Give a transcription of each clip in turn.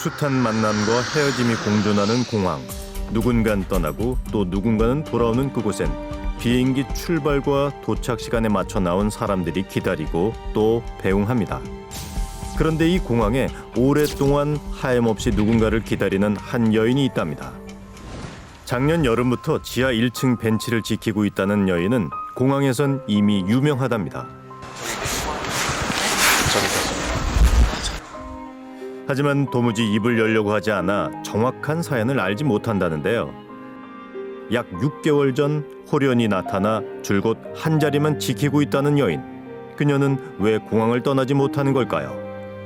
숱한 만남과 헤어짐이 공존하는 공항. 누군가는 떠나고 또 누군가는 돌아오는 그곳엔 비행기 출발과 도착 시간에 맞춰 나온 사람들이 기다리고 또 배웅합니다. 그런데 이 공항에 오랫동안 하염없이 누군가를 기다리는 한 여인이 있답니다. 작년 여름부터 지하 1층 벤치를 지키고 있다는 여인은 공항에선 이미 유명하답니다. 하지만 도무지 입을 열려고 하지 않아 정확한 사연을 알지 못한다는데요. 약 6개월 전 호련이 나타나 줄곧 한 자리만 지키고 있다는 여인. 그녀는 왜 공항을 떠나지 못하는 걸까요?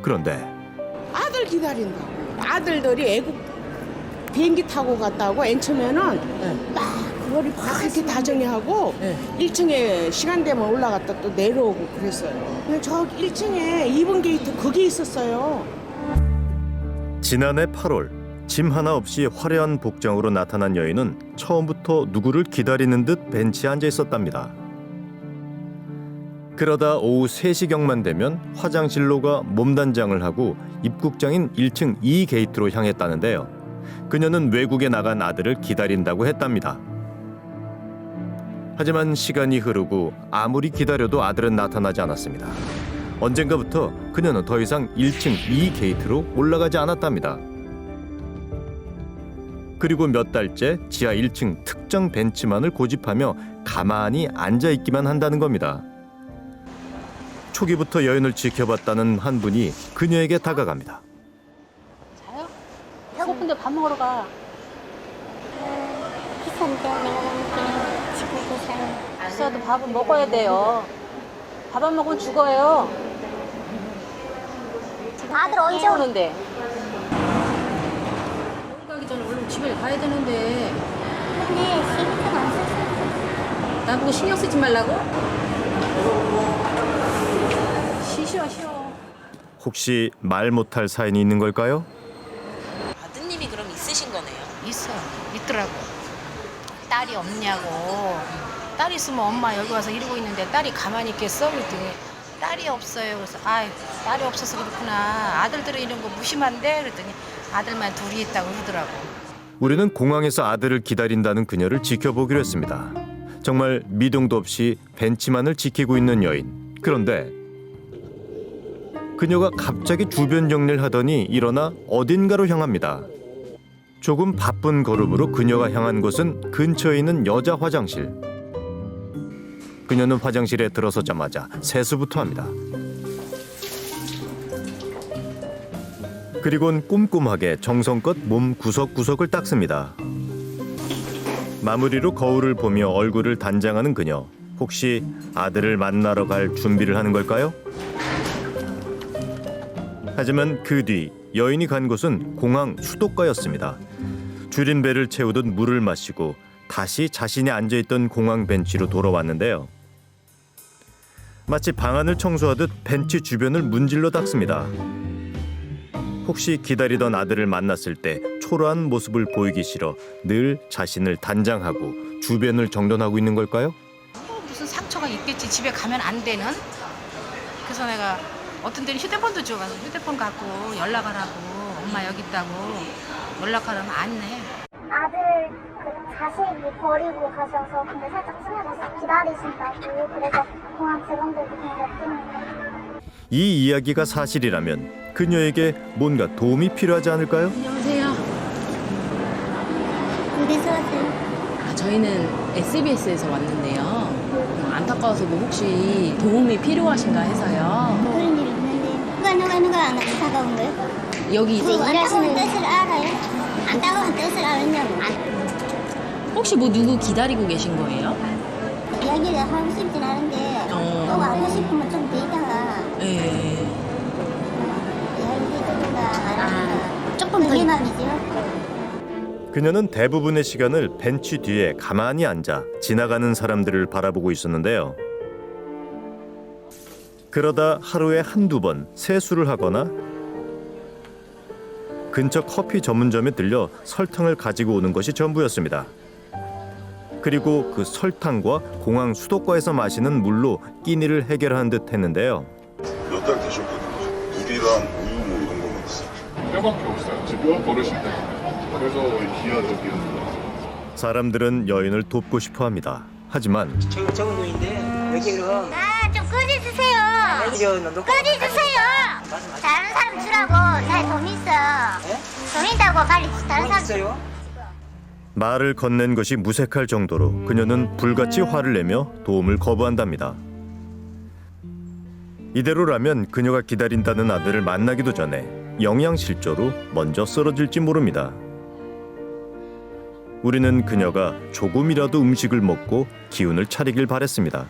그런데 아들 기다린다고. 아들들이 애국 비행기 타고 갔다고 엔처면은 막 그거를 그렇게 다정해하고 1층에 시간 되면 올라갔다 또 내려오고 그랬어요. 근데 저 1층에 2번 게이트 그게 있었어요. 지난해 8월 짐 하나 없이 화려한 복장으로 나타난 여인은 처음부터 누구를 기다리는 듯 벤치에 앉아 있었답니다. 그러다 오후 3시경만 되면 화장실로 가 몸단장을 하고 입국장인 1층 2 게이트로 향했다는데요. 그녀는 외국에 나간 아들을 기다린다고 했답니다. 하지만 시간이 흐르고 아무리 기다려도 아들은 나타나지 않았습니다. 언젠가부터 그녀는 더 이상 1층 2 게이트로 올라가지 않았답니다. 그리고 몇 달째 지하 1층 특정 벤치만을 고집하며 가만히 앉아 있기만 한다는 겁니다. 초기부터 여인을 지켜봤다는 한 분이 그녀에게 다가갑니다. 자요? 배고픈데 밥 먹으러 가. 비싼데 내가 먹을게 지금 비싸 비싸도 밥은 먹어야 돼요. 밥 안 먹으면 죽어요. 아들 언제 오는 오는데? 여기 가기 전에 얼른 집에 가야 되는데 건데 시비가 안 썼어 나보고 신경 쓰지 말라고? 쉬쉬어 쉬어. 혹시 말 못할 사연이 있는 걸까요? 아드님이 그럼 있으신 거네요. 있어 있더라고 딸이 없냐고 딸 있으면 엄마 여기 와서 이러고 있는데 딸이 가만히 있겠어 그랬더니 딸이 없어요 그래서 아 딸이 없어서 그렇구나 아들들은 이런 거 무심한데 그랬더니 아들만 둘이 있다고 그러더라고 우리는 공항에서 아들을 기다린다는 그녀를 지켜보기로 했습니다. 정말 미동도 없이 벤치만을 지키고 있는 여인. 그런데 그녀가 갑자기 주변 정리를 하더니 일어나 어딘가로 향합니다. 조금 바쁜 걸음으로 그녀가 향한 곳은 근처에 있는 여자 화장실. 그녀는 화장실에 들어서자마자 세수부터 합니다. 그리곤 꼼꼼하게 정성껏 몸 구석구석을 닦습니다. 마무리로 거울을 보며 얼굴을 단장하는 그녀. 혹시 아들을 만나러 갈 준비를 하는 걸까요? 하지만 그 뒤 여인이 간 곳은 공항 수도가였습니다. 줄인 배를 채우듯 물을 마시고 다시 자신이 앉아있던 공항 벤치로 돌아왔는데요. 마치 방안을 청소하듯 벤치 주변을 문질러 닦습니다. 혹시 기다리던 아들을 만났을 때 초라한 모습을 보이기 싫어 늘 자신을 단장하고 주변을 정돈하고 있는 걸까요? 뭐 무슨 상처가 있겠지 집에 가면 안 되는 그래서 내가 어떤 데는 휴대폰도 줘가지고 휴대폰 갖고 연락하라고 엄마 여기 있다고 연락하라면 안 해 아들 그 자식이 버리고 가셔서 근데 살짝 친해져서 기다리신다고 그래서 공항 직원들도 냅두는 거예요 이 이야기가 사실이라면 그녀에게 뭔가 도움이 필요하지 않을까요? 안녕하세요. 어디서 왔어요? 아, 저희는 SBS에서 왔는데요. 어, 안타까워서 뭐 혹시 도움이 필요하신가 해서요. 그런 일이 있는데 누가 누가 누가 안 안타까운 거예요? 여기 이제 그 안타까운 일하시는 뜻을 알아요? 안타까운 뜻을 알면 안 혹시 뭐 누구 기다리고 계신 거예요? 이야기를 하고 싶진 않은데 어. 또 하고 싶으면 좀 데이터가 네. 이야기해주든가 말하든가 조금 더 그게 마음이죠 그녀는 대부분의 시간을 벤치 뒤에 가만히 앉아 지나가는 사람들을 바라보고 있었는데요. 그러다 하루에 한두 번 세수를 하거나 근처 커피 전문점에 들려 설탕을 가지고 오는 것이 전부였습니다. 그리고 그 설탕과 공항 수도가에서 마시는 물로 끼니를 해결하는 듯 했는데요. 몇 달 되셨거든요. 물이랑 우유 뭐 이런 거만 있어요. 뼈밖에 없어요. 제뼈 버릇이 때문에. 그래서 기아적이었어요. 사람들은 여인을 돕고 싶어 합니다. 하지만 저, 적은 돈인데 여기로 아, 좀 꺼내주세요. 여기로 놓고 꺼내주세요. 다른 사람 주라고. 잘돈 있어. 돈 있다고 빨리 다른 사람 주 있어요? 말을 건넨 것이 무색할 정도로 그녀는 불같이 화를 내며 도움을 거부한답니다. 이대로라면 그녀가 기다린다는 아들을 만나기도 전에 영양실조로 먼저 쓰러질지 모릅니다. 우리는 그녀가 조금이라도 음식을 먹고 기운을 차리길 바랬습니다.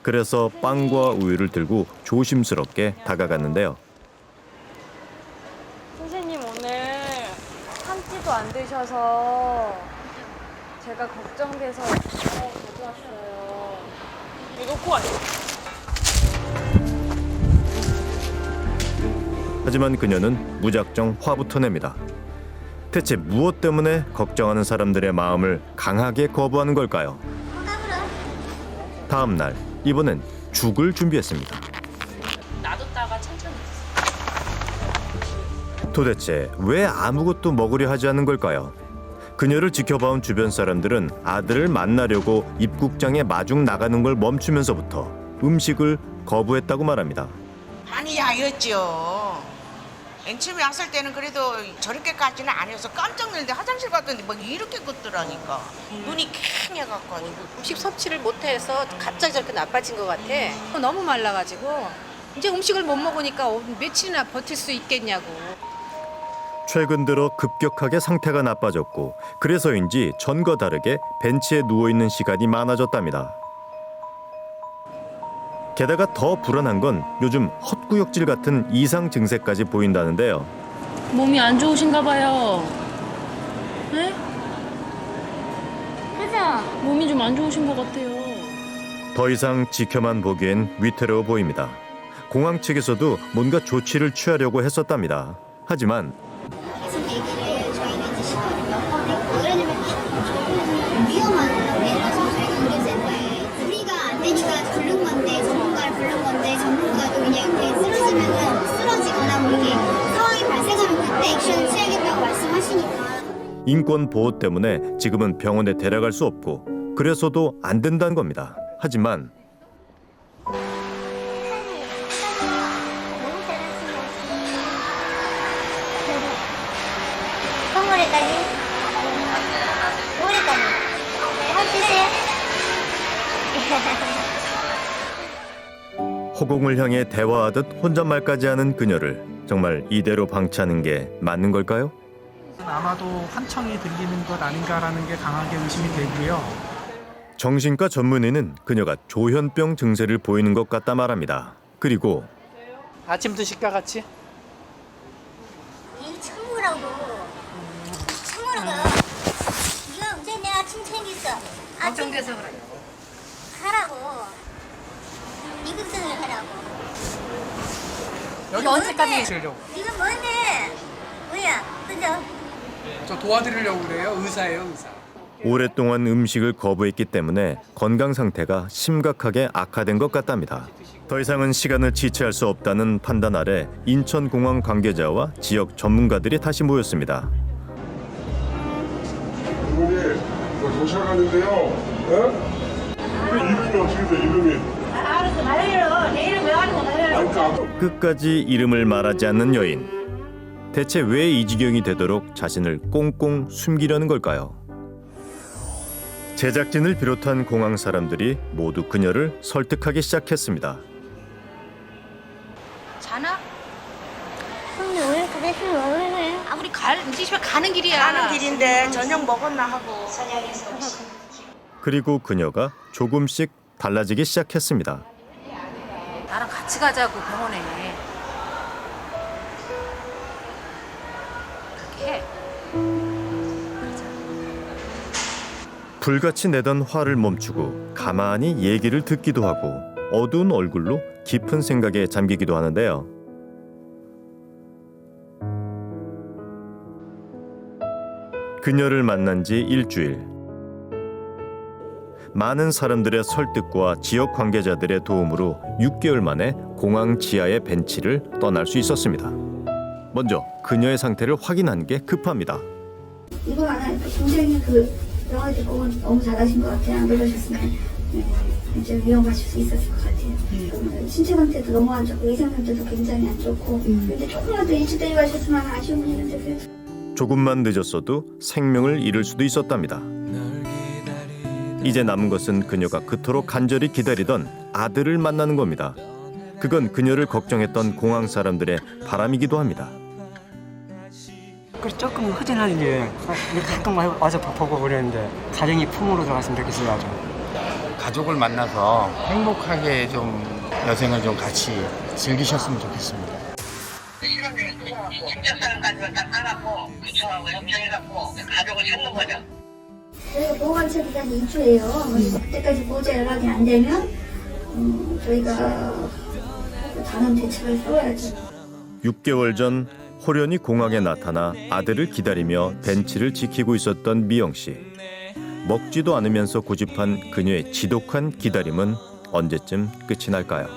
그래서 빵과 우유를 들고 조심스럽게 다가갔는데요. 선생님 오늘 한 끼도 안 드셔서 제가 걱정돼서 이거 가져왔어요. 이거 꼭 아니에요? 하지만 그녀는 무작정 화부터 냅니다. 대체 무엇 때문에 걱정하는 사람들의 마음을 강하게 거부하는 걸까요? 다음 날 이번엔 죽을 준비했습니다. 도대체 왜 아무것도 먹으려 하지 않는 걸까요? 그녀를 지켜봐온 주변 사람들은 아들을 만나려고 입국장에 마중 나가는 걸 멈추면서부터 음식을 거부했다고 말합니다. 많이 야였죠. 맨 처음에 왔을 때는 그래도 저렇게까지는 아니어서 깜짝 놀랐는데 화장실 갔더니 막 이렇게 긋더라니까. 눈이 캥 해갖고. 음식 섭취를 못해서 갑자기 저렇게 나빠진 것 같아. 너무 말라가지고 이제 음식을 못 먹으니까 어, 며칠이나 버틸 수 있겠냐고. 최근 들어 급격하게 상태가 나빠졌고 그래서인지 전과 다르게 벤치에 누워 있는 시간이 많아졌답니다. 게다가 더 불안한 건 요즘 헛구역질 같은 이상 증세까지 보인다는데요. 몸이 안 좋으신가 봐요. 네? 그죠? 몸이 좀 안 좋으신 것 같아요. 더 이상 지켜만 보기엔 위태로워 보입니다. 공항 측에서도 뭔가 조치를 취하려고 했었답니다. 하지만 인권 보호 때문에 지금은 병원에 데려갈 수 없고 그래서도 안 된다는 겁니다. 하지만 허공을 향해 대화하듯 혼잣말까지 하는 그녀를 정말 이대로 방치하는 게 맞는 걸까요? 아마도 환청이 들리는 것 아닌가라는 게 강하게 의심이 되고요. 정신과 전문의는 그녀가 조현병 증세를 보이는 것 같다 말합니다. 그리고 아침 드실까 같이? 이 참으라고. 참으라고. 이거 언제 내 아침 챙겼어? 걱정돼서 그래. 하라고. 미국성을 하라고. 여기? 언제까지 계시려고? 이거 뭔데? 뭐야? 그죠? 저 도와드리려고 그래요. 의사예요, 의사. 오랫동안 음식을 거부했기 때문에 건강 상태가 심각하게 악화된 것 같답니다. 더 이상은 시간을 지체할 수 없다는 판단 아래 인천공항 관계자와 지역 전문가들이 다시 모였습니다. 어머니, 저 도착하는데요. 예? 이름이 어떻게 돼, 이름이? 끝까지 이름을 말하지 않는 여인. 대체 왜 이 지경이 되도록 자신을 꽁꽁 숨기려는 걸까요? 제작진을 비롯한 공항 사람들이 모두 그녀를 설득하기 시작했습니다. 자나? 근데 왜? 왜 그래? 아 우리 갈 이제 집에 가는 길이야. 가는 길인데 저녁 먹었나 하고. 그리고 그녀가 조금씩 달라지기 시작했습니다. 나랑 같이 가자고 병원에. 그렇게 해. 불같이 내던 화를 멈추고 가만히 얘기를 듣기도 하고 어두운 얼굴로 깊은 생각에 잠기기도 하는데요. 그녀를 만난 지 일주일. 많은 사람들의 설득과 지역 관계자들의 도움으로 6개월 만에 공항 지하의 벤치를 떠날 수 있었습니다. 먼저 그녀의 상태를 확인한 게 급합니다. 이거 하나 굉장히 그 너무 잘하신 것 같아요. 안 그러셨으면 네, 이제 위험하실 수 있었을 것 같아요. 음, 신체 상태도 너무 안 좋고 의상 상태도 굉장히 안 좋고 근데 조금만 더 일찍 데려가셨으면 아쉬운 일인데 그래도 조금만 늦었어도 생명을 잃을 수도 있었답니다. 이제 남은 것은 그녀가 그토록 간절히 기다리던 아들을 만나는 겁니다. 그건 그녀를 걱정했던 공항 사람들의 바람이기도 합니다. 그 조금 허전한 게 가끔 와서 보고 그랬는데 가정이 품으로 들어갔으면 좋겠어요 아주. 가족을 만나서 행복하게 좀 여생을 좀 같이 즐기셨으면 좋겠습니다. 협정해갖고 가족을 찾는 거죠. 저희가 보호관찰 기간이 2주예요. 그래서 그때까지 보호자 연락이 안 되면 음, 저희가 다른 대책을 세워야죠. 6개월 전 호련이 공항에 나타나 아들을 기다리며 벤치를 지키고 있었던 미영 씨. 먹지도 않으면서 고집한 그녀의 지독한 기다림은 언제쯤 끝이 날까요?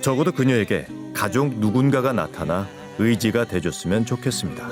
적어도 그녀에게 가족 누군가가 나타나 의지가 돼줬으면 좋겠습니다.